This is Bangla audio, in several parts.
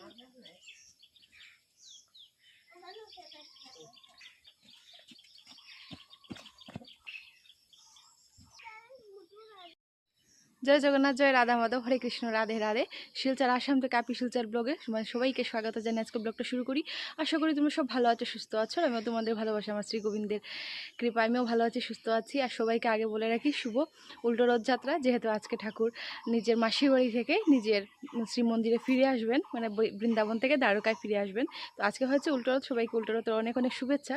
Não, não, não. জয় জগন্নাথ, জয় রাধা মাধব, হরে কৃষ্ণ, রাধে রাধে। শিলচার আসাম থেকে আপি শিলচার ব্লগে সবাইকে স্বাগত জানিয়ে আজকে ব্লগটা শুরু করি। আশা করি তোমরা সব ভালো আছো, সুস্থ আছো আমিও তোমাদের ভালোবাসা, আমার শ্রী গোবিন্দের কৃপা আমিও ভালো আছি, সুস্থ আছি। আর সবাইকে আগে বলে রাখি, শুভ উল্টো রথযাত্রা, যেহেতু আজকে ঠাকুর নিজের মাসির বাড়ি থেকে নিজের শ্রী মন্দিরে ফিরে আসবেন মানে বৃন্দাবন থেকে দ্বারকায় ফিরে আসবেন। তো আজকে হচ্ছে উল্টো রথ, সবাইকে উল্টো রথের অনেক অনেক শুভেচ্ছা।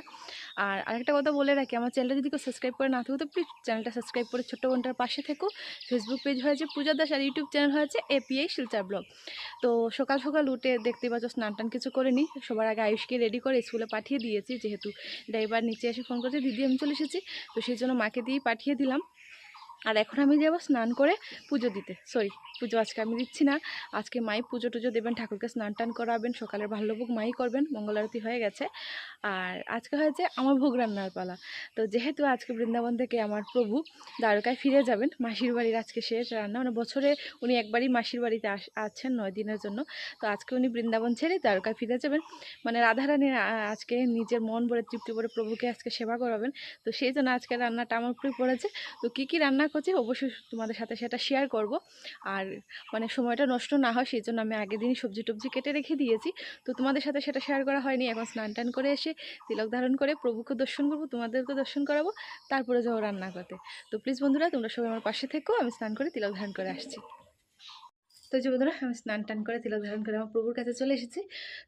আর আরেকটা কথা বলে রাখি, আমার চ্যানেলটা যদি কেউ সাবস্ক্রাইব করে না থাকো, তো প্লিজ চ্যানেলটা সাবস্ক্রাইব করে ছোট্ট বোনটার পাশে থেকো। ফেসবুক পেজ হয়েছে পূজা দাস আর ইউটিউব চ্যানেল হয়েছে এপিআই শিলচা ব্লগ তো সকাল সকাল উঠে দেখতে পাচ্ছ, স্নান টান কিছু করে নিই সবার আগে আয়ুষকে রেডি করে স্কুলে পাঠিয়ে দিয়েছি, যেহেতু ড্রাইভার নিচে এসে ফোন করেছে, দিদি, আমি চলে এসেছি। তো সেই জন্য মাকে দিয়েই পাঠিয়ে দিলাম। আর এখন আমি যাব স্নান করে পুজো দিতে। সরি পুজো আজকে আমি দিচ্ছি না। আজকে মাই পুজো টুজো দেবেন, ঠাকুরকে স্নান টান করাবেন, সকালের ভাল্যভোগ মাই করবেন, মঙ্গল আরতি হয়ে গেছে। আর আজকে হয়েছে আমার ভোগ রান্নার পালা। তো যেহেতু আজকে বৃন্দাবন থেকে আমার প্রভু দ্বারকায় ফিরে যাবেন, মাসির বাড়ির আজকে শেষ রান্না। মানে বছরে উনি একবারই মাসির বাড়িতে আছেন নয় দিনের জন্য। তো আজকে উনি বৃন্দাবন ছেড়ে দ্বারকায় ফিরে যাবেন। মানে রাধারানী আজকে নিজের মন ভরে তৃপ্তি করে প্রভুকে আজকে সেবা করাবেন। তো সেই জন্য আজকে রান্নাটা আমার উপরে পড়েছে। তো কী কী রান্না করছি অবশ্যই তোমাদের সাথে সেটা শেয়ার করব। আর মানে সময়টা নষ্ট না হয় সেই জন্য আমি আগের দিনই সবজি টবজি কেটে রেখে দিয়েছি। তো তোমাদের সাথে সেটা শেয়ার করা হয়নি। এখন স্নান টান করে এসে তিলক ধারণ করে প্রভুকে দর্শন করব তোমাদেরকে দর্শন করাবো, তারপরে যাব রান্না করতে তো প্লিজ বন্ধুরা, তোমরা সবাই আমার পাশে থেকো, আমি স্নান করে তিলক ধারণ করে আসছি। তো যে বন্ধুরা আমি স্নান টান করে তিলক ধারণ করে আমার প্রভুর কাছে চলে এসেছি।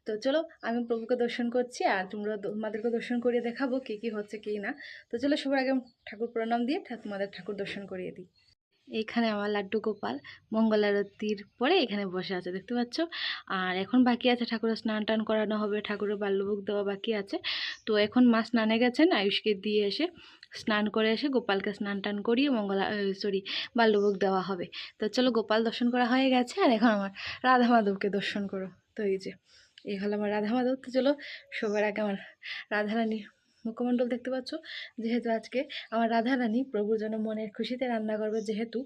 তো চলো, আমি প্রভুকে দর্শন করছি আর তোমরা তোমাদেরকে দর্শন করিয়ে দেখাবো কী কী হচ্ছে কী না। তো চলো, সবার আগে ঠাকুর প্রণাম দিয়ে তোমাদের ঠাকুর দর্শন করিয়ে দিই। এইখানে আমার লাড্ডু গোপাল, মঙ্গল আরতির পরে এখানে বসে আছে, দেখতে পাচ্ছ? আর এখন বাকি আছে, ঠাকুরের স্নান টান করানো হবে, ঠাকুরের বাল্যভোগ দেওয়া বাকি আছে। তো এখন মা স্নানে গেছেন, আয়ুষকে দিয়ে এসে স্নান করে এসে গোপালকে স্নান টান করিয়ে মঙ্গলা সরি, বাল্যভোগ দেওয়া হবে। তো চলো গোপাল দর্শন করা হয়ে গেছে, আর এখন আমার রাধা মাধবকে দর্শন করো। তো এই যে, এই হলো আমার রাধা মাধব। তো চলো, সবার আগে আমার রাধারানী মুখমণ্ডল দেখতে পাচ্ছ? যেহেতু আজকে আমার রাধারানী প্রভুর জন্য মনের খুশিতে রান্না করবে যেহেতু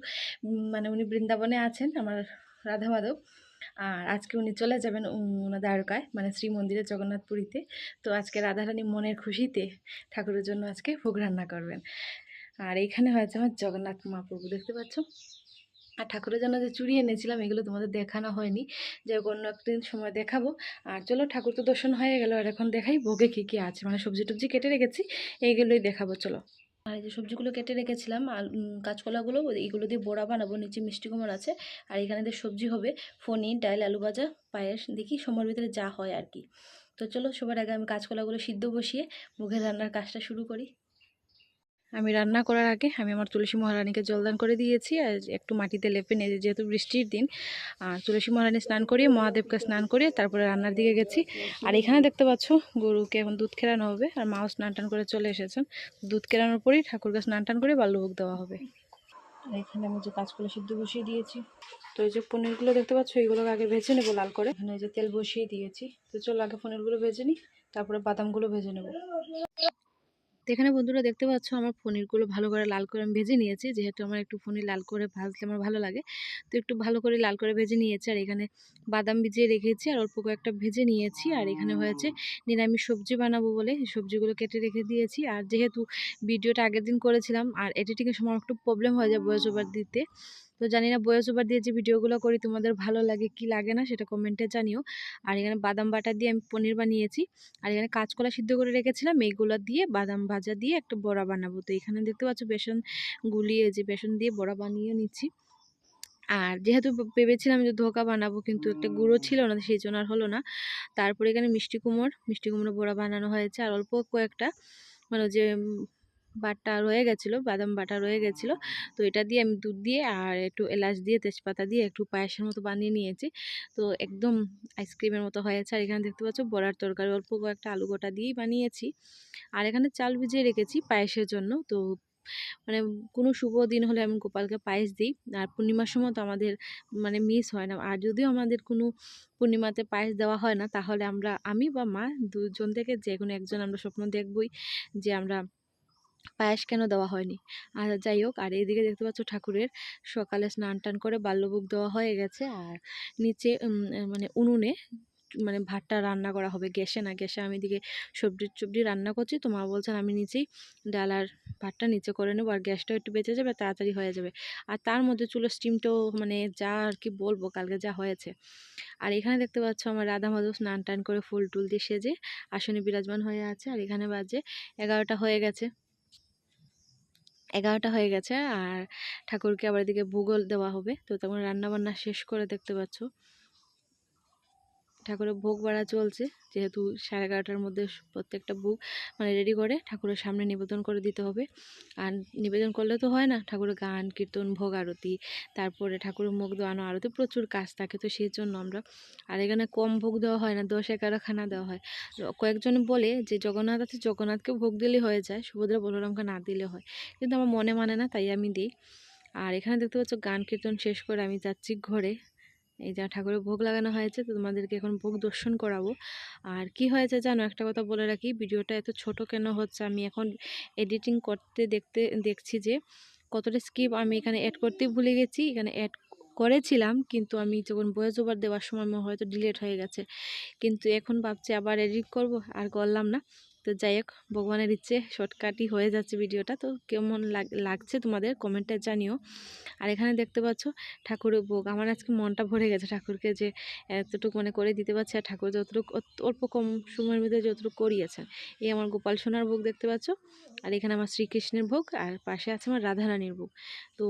মানে উনি বৃন্দাবনে আছেন আমার রাধা মাধব আর আজকে উনি চলে যাবেন উম, দ্বারকায় মানে শ্রী মন্দিরে জগন্নাথপুরীতে। তো আজকে রাধারানী মনের খুশিতে ঠাকুরের জন্য আজকে ভোগ রান্না করবেন। আর এইখানে হয়েছে আমার জগন্নাথ মহাপ্রভু দেখতে পাচ্ছ? আর ঠাকুরের জন্য যে চুড়ি এনেছিলাম, এগুলো তোমাদের দেখানো হয়নি। যে অন্য একদিন সময় দেখাবো। আর চলো, ঠাকুর তো দর্শন হয়ে গেল, আর এখন দেখাই ভোগে কী কী আছে। মানে সবজি টবজি কেটে রেখেছি, এইগুলোই দেখাবো, চলো। আর এই যে সবজিগুলো কেটে রেখেছিলাম, আর কাঁচকলাগুলো, এইগুলো দিয়ে বড়া বানাবো, নিচে মিষ্টি কুমড় আছে। আর এখানে দিয়ে সবজি হবে ফনি ডাল, আলু ভাজা, পায়েস, দেখি সময়ের ভিতরে যা হয় আর কি। তো চলো, সবার আগে আমি কাঁচকলাগুলো সিদ্ধ বসিয়ে মুখের রান্নার কাজটা শুরু করি। আমি রান্না করার আগে আমি আমার তুলসী মহারানীকে জলদান করে দিয়েছি আর একটু মাটিতে লেপে নিয়ে যেহেতু বৃষ্টির দিন, আর তুলসী মহারানী স্নান করিয়ে মহাদেবকে স্নান করিয়ে তারপরে রান্নার দিকে গেছি। আর এখানে দেখতে পাচ্ছ গরুকে এখন দুধ খেরানো হবে আর মাও স্নান টান করে চলে এসেছেন। দুধ কেরানোর পরেই ঠাকুরকে স্নান টান করে বাল্যভোগ দেওয়া হবে। আর এখানে আমি যে কাঁচকলা সিদ্ধ বসিয়ে দিয়েছি, তো এই যে পনিরগুলো দেখতে পাচ্ছ, এইগুলোকে আগে ভেজে নেব লাল করে। এখানে যে তেল বসিয়ে দিয়েছি, তো চলো আগে পনিরগুলো ভেজে নিই, তারপরে বাদামগুলো ভেজে নেব। তো এখানে বন্ধুরা দেখতে পাচ্ছ আমার পনিরগুলো ভালো করে লাল করে আমি ভেজে নিয়েছি। যেহেতু আমার একটু পনির লাল করে ভাজলে আমার ভালো লাগে, তো একটু ভালো করে লাল করে ভেজে নিয়েছি। আর এখানে বাদাম ভিজিয়ে রেখেছি আর অল্প কয়েকটা ভেজে নিয়েছি। আর এখানে হয়েছে নিরামিষ সবজি বানাবো বলে সবজিগুলো কেটে রেখে দিয়েছি। আর যেহেতু ভিডিওটা আগের দিন করেছিলাম, আর এডিটিংয়ের সময় একটু প্রবলেম হয়ে যায় বয়স দিতে তো জানি না ভয়েস ওভার দিয়ে যে ভিডিওগুলো করি তোমাদের ভালো লাগে, কি লাগে না সেটা কমেন্টে জানিও। আর এখানে বাদাম বাটা দিয়ে আমি পনির বানিয়েছি। আর এখানে কাঁচকলা সিদ্ধ করে রেখেছিলাম এইগুলো দিয়ে বাদাম ভাজা দিয়ে একটা বড়া বানাবো। তো এখানে দেখতে পাচ্ছ বেসন গুলিয়ে যে বেসন দিয়ে বড়া বানিয়ে নিচ্ছি। আর যেহেতু ভেবেছিলাম যে ধোকা বানাবো কিন্তু একটা গুঁড়ো ছিল না, সেই জন্য আর হলো না। তারপরে এখানে মিষ্টি কুমড়, মিষ্টি কুমড়ো বড়া বানানো হয়েছে। আর অল্প কয়েকটা মানে যে বাটা রয়ে গেছিল, বাদাম বাটা রয়ে গেছিল। তো এটা দিয়ে আমি দুধ দিয়ে আর একটু এলাচ দিয়ে, তেজপাতা দিয়ে একটু পায়েসের মতো বানিয়ে নিয়েছি। তো একদম আইসক্রিমের মতো হয়েছে। আর এখানে দেখতে পাচ্ছ বড়ার তরকারি, অল্প কয়েকটা আলু গোটা দিয়েই বানিয়েছি। আর এখানে চাল ভিজিয়ে রেখেছি পায়েসের জন্য। তো মানে কোনো শুভ দিন হলে আমি গোপালকে পায়েস দিই। আর পূর্ণিমার সময় তো আমাদের মানে মিস হয় না। আর যদিও আমাদের কোনো পূর্ণিমাতে পায়েস দেওয়া হয় না, তাহলে আমরা, আমি বা মা দুজন থেকে যে কোনো একজন আমরা স্বপ্ন দেখবই যে আমরা পায়েস কেন দেওয়া হয়নি? আর যাই হোক, আর এইদিকে দেখতে পাচ্ছ ঠাকুরের সকালে স্নান টান করে বাল্যভোগ দেওয়া হয়ে গেছে। আর নিচে মানে উনুনে মানে ভাতটা রান্না করা হবে। গ্যাসে না গ্যাসে আমি এদিকে সবজি টবজি রান্না করছি। তো মা বলছেন, আমি নিচেই ডাল আর ভাতটা নিচে করে নেব, আর গ্যাসটাও একটু বেঁচে যাবে, তাড়াতাড়ি হয়ে যাবে। আর তার মধ্যে চুলোর স্টিমটাও মানে যা আর কি বলব, কালকে যা হয়েছে। আর এখানে দেখতে পাচ্ছ আমার রাধা মাধব স্নান টান করে ফুল টুল দিয়ে সেজে আসনে বিরাজমান হয়ে আছে। আর এখানে বাজে এগারোটা হয়ে গেছে। এগারোটা হয়ে গেছে, আর ঠাকুরকে আবার এদিকে ভূগোল দেওয়া হবে। তো তখন রান্নাবান্না শেষ করে দেখতে পাচ্ছ। ঠাকুরের ভোগ বাড়া চলছে। যেহেতু সাড়ে এগারোটার মধ্যে প্রত্যেকটা ভোগ মানে রেডি করে, ঠাকুরের সামনে নিবেদন করে দিতে হবে। আর নিবেদন করলে তো হয় না, ঠাকুরের গান, কীর্তন, ভোগ আরতি, তারপরে ঠাকুরের মুখ দেওয়ানো আরতি, প্রচুর কাজ থাকে তো সেই জন্য আমরা। আর এখানে কম ভোগ দেওয়া হয় না, দশ এগারো খানা দেওয়া হয়। কয়েকজন বলে যে জগন্নাথ আছে, জগন্নাথকে ভোগ দিলে হয়ে যায়, সুভদ্রা বলরামকে না দিলে হয়। কিন্তু আমার মনে মানে না, তাই আমি দিই। আর এখানে দেখতে পাচ্ছ, গান, কীর্তন শেষ করে আমি যাচ্ছি ঘরে। এই যা ঠাকুরের ভোগ লাগানো হয়েছে, তো তোমাদেরকে এখন ভোগ দর্শন করাবো। আর কি হয়েছে জানো? একটা কথা বলে রাখি, ভিডিওটা এত ছোট কেন হচ্ছে? আমি এখন এডিটিং করতে দেখতে, দেখছি যে কতটা স্কিপ আমি এখানে অ্যাড করতে ভুলে গেছি। এখানে অ্যাড করেছিলাম, কিন্তু আমি যখন ভয়েস ওভার দেওয়ার সময় আমার হয়তো ডিলেট হয়ে গেছে। কিন্তু এখন ভাবছি আবার এডিট করব, আর করলাম না। তো যাই হোক, ভগবানের ইচ্ছে শর্টকাটই হয়ে যাচ্ছে ভিডিওটা। তো কেমন লাগছে তোমাদের কমেন্টে জানিও। আর এখানে দেখতে পাচ্ছ ঠাকুরের ভোগ। আমার আজকে মনটা ভরে গেছে ঠাকুরকে যে এতটুকু মানে করে দিতে পারছে আর ঠাকুর যতটুকু অল্প কম সময়ের মধ্যে যতটুকু করিয়েছেন। এই আমার গোপাল সোনার ভোগ দেখতে পাচ্ছ। আর এখানে আমার শ্রীকৃষ্ণের ভোগ আর পাশে আছে আমার রাধারানীর ভোগ। তো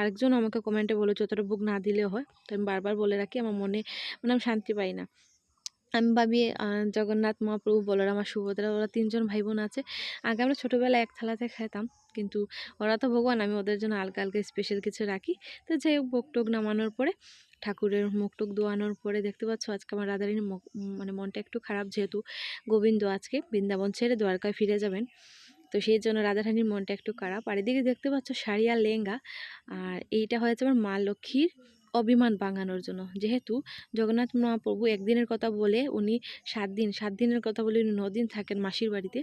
আরেকজন আমাকে কমেন্টে বলো যতটা ভোগ না দিলেও হয়। তো আমি বারবার বলে রাখি, আমার মনে মানে আমি শান্তি পাই না। আমি ভাবি জগন্নাথ মহাপ্রভু বলরাম আর সুভদ্রা ওরা তিনজন ভাই বোন আছে। আগে আমরা ছোটোবেলায় এক থালাতে খেতাম কিন্তু ওরা তো ভগবান, আমি ওদের জন্য আলগা আলগা স্পেশাল কিছু রাখি। তো যাই হোক, ভোগ টোক নামানোর পরে, ঠাকুরের মুখ টুক দোয়ানোর পরে দেখতে পাচ্ছ, আজকে আমার রাধারানীর মানে মনটা একটু খারাপ, যেহেতু গোবিন্দ আজকে বৃন্দাবন ছেড়ে দ্বারকায় ফিরে যাবেন। তো সেই জন্য রাধারানীর মনটা একটু খারাপ। আর এদিকে দেখতে পাচ্ছ, শাড়ি আর লেহেঙ্গা, আর এইটা হয়েছে আমার মা লক্ষ্মীর অভিমান ভাঙানোর জন্য। যেহেতু জগন্নাথ মহাপ্রভু একদিনের কথা বলে উনি সাত দিন, সাত দিনের কথা বলে উনি নদিন থাকেন মাসির বাড়িতে।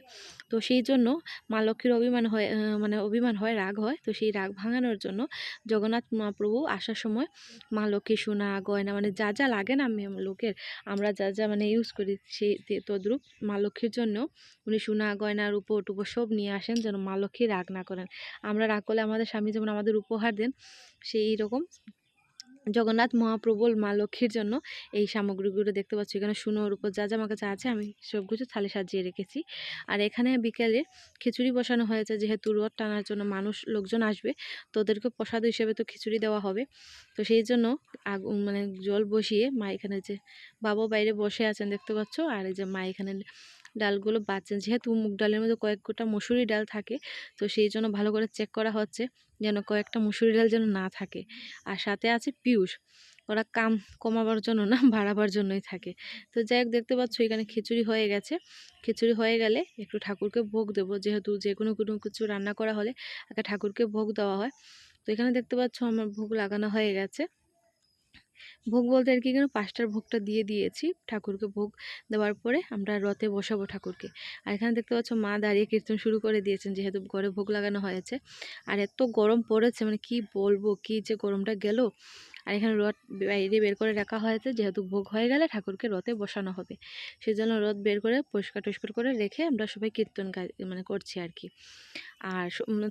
তো সেই জন্য মা লক্ষ্মীর অভিমান হয় মানে অভিমান হয়, রাগ হয়। তো সেই রাগ ভাঙানোর জন্য জগন্নাথ মহাপ্রভু আসার সময় মা লক্ষ্মী সোনা, গয়না মানে যা যা লাগে না লোকের, আমরা যা যা মানে ইউজ করি সেই তদ্রুপ মা লক্ষ্মীর জন্য উনি সোনা, গয়না, রূপো, টুপো সব নিয়ে আসেন যেন মা লক্ষ্মী রাগ না করেন। আমরা রাগ করলে আমাদের স্বামী যেমন আমাদের উপহার দেন, সেই রকম জগন্নাথ মহাপ্রবল মা লক্ষ্মীর জন্য এই সামগ্রীগুলো দেখতে পাচ্ছি। এখানে সুনোর উপর যা যা আমার কাছে আছে আমি সবকিছু থালে সাজিয়ে রেখেছি। আর এখানে বিকেলে খিচুড়ি বসানো হয়েছে, যেহেতু রথ টানার জন্য মানুষ, লোকজন আসবে তো ওদেরকে প্রসাদ হিসেবে তো খিচুড়ি দেওয়া হবে। তো সেই জন্য আগুন মানে জল বসিয়ে মা এখানে যে বাবা বাইরে বসে আছেন দেখতে পাচ্ছ, আর এই যে মা এখানে ডালগুলো বাচ্চেন যেহেতু মুগ ডালের মধ্যে কয়েক গোটা মুসুরি ডাল থাকে, তো সেই জন্য ভালো করে চেক করা হচ্ছে যেন কয়েকটা মুসুরি ডাল যেন না থাকে। আর সাথে আছে পিউষ। ওরা কাম কমাবার জন্য না, বাড়াবার জন্যই থাকে। তো যাই হোক, দেখতে পাচ্ছ এখানে খিচুড়ি হয়ে গেছে। খিচুড়ি হয়ে গেলে একটু ঠাকুরকে ভোগ দেবো। যেহেতু যে কোনো কোনো কিছু রান্না করা হলে আগে ঠাকুরকে ভোগ দেওয়া হয়। তো এখানে দেখতে পাচ্ছ আমার ভোগ লাগানো হয়ে গেছে। ভোগ বলতে আর কি কেন পাঁচটার ভোগটা দিয়ে দিয়েছি। ঠাকুরকে ভোগ দেওয়ার পরে আমরা রথে বসাবো ঠাকুরকে। আর এখানে দেখতে পাচ্ছ মা দাঁড়িয়ে কীর্তন শুরু করে দিয়েছেন, যেহেতু ঘরে ভোগ লাগানো হয়েছে। আর এত গরম পড়েছে মানে কি বলব, কি যে গরমটা গেল। আর এখানে রথ বাইরে বের করে রাখা হয়েছে। যেহেতু ভোগ হয়ে গেলে ঠাকুরকে রথে বসানো হবে। সেই জন্য রথ বের করে পরিষ্কার টরিষ্কার করে রেখে আমরা সবাই কীর্তন মানে করছি আর কি। আর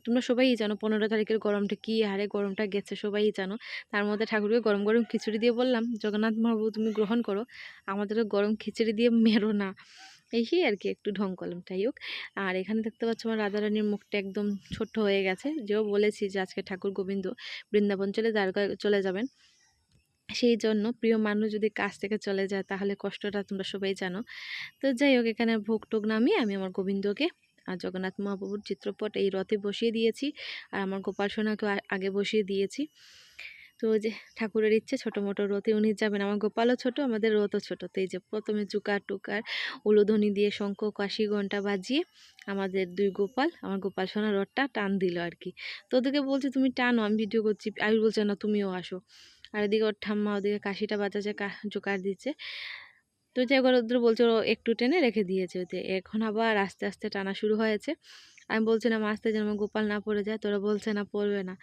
তোমরা সবাই জানো পনেরো তারিখের গরমটা কী হারে গরমটা গেছে, সবাই জানো। তার মধ্যে ঠাকুরকে গরম গরম খিচুড়ি দিয়ে বললাম, জগন্নাথ মহাবু তুমি গ্রহণ করো। আমাদেরও গরম খিচুড়ি দিয়ে মেরো না। এই আর কি, একটু ঢং করলাম। তাই হোক, আর এখানে দেখতে পাচ্ছ আমার রাধারানীর মুখটা একদম ছোট্ট হয়ে গেছে। যেও বলেছি যে আজকে ঠাকুর গোবিন্দ বৃন্দাবন চলে দ্বারকা চলে যাবেন। সেই জন্য প্রিয় মানুষ যদি কাছ থেকে চলে যায়, তাহলে কষ্টটা তোমরা সবাই জানো। তো যাই হোক, এখানে ভোগ টোগ নামিয়ে আমি আমার গোবিন্দকে আর জগন্নাথ মহাপ্রভুর চিত্রপট এই রথে বসিয়ে দিয়েছি আর আমার গোপাল সোনাকেও আগে বসিয়ে দিয়েছি। তো যে ঠাকুরের ইচ্ছে ছোটো মোটো রথে উনি যাবেন, আমার গোপালও ছোট, আমাদের রথও ছোটো। তো এই যে প্রথমে চুকার টুকার, উলুধ্বনি দিয়ে শঙ্খ কাশি ঘণ্টা বাজিয়ে আমাদের দুই গোপাল, আমার গোপাল সোনার রথটা টান দিল আর কি। তো ওদেরকে বলছি, তুমি টানো, আমি ভিডিও করছি। আমি বলছে, না, তুমিও আসো। আর এদিকে ওর ঠাম্মা ওদিকে কাশিটা বাজাচ্ছে জোকার দিচ্ছে। তো যে ওদের বলছে ও একটু টেনে রেখে দিয়েছে ওতে। এখন আবার আস্তে আস্তে টানা শুরু হয়েছে। আমি বলছিলাম আসতে যেন গোপাল না পড়ে যায়। তোরা বলছে না পড়বে না।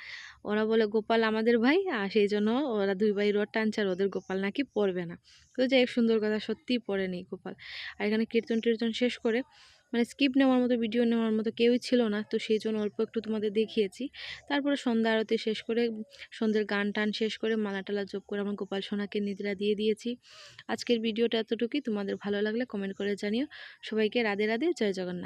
ওরা বলে গোপাল আমাদের ভাই। আর সেই জন্য ওরা দুই ভাই রোড টানছে আর ওদের গোপাল নাকি পড়বে না। তো যাই হোক, সুন্দর কথা সত্যিই পড়েনি গোপাল। আর এখানে কীর্তন টীর্তন শেষ করে মানে স্কিপ নেওয়ার মতো, ভিডিও নেওয়ার মতো কেউই ছিল না। তো সেই জন্য অল্প একটু তোমাদের দেখিয়েছি। তারপরে সন্ধ্যা আরতি শেষ করে, সন্ধ্যের গান টান শেষ করে, মালা টালা জোপ করে আমার গোপাল সোনাকে নিদ্রা দিয়ে দিয়েছি। আজকের ভিডিওটা এতটুকুই। তোমাদের ভালো লাগলে কমেন্ট করে জানিও। সবাইকে রাধে রাধে। জয় জগন্নাথ।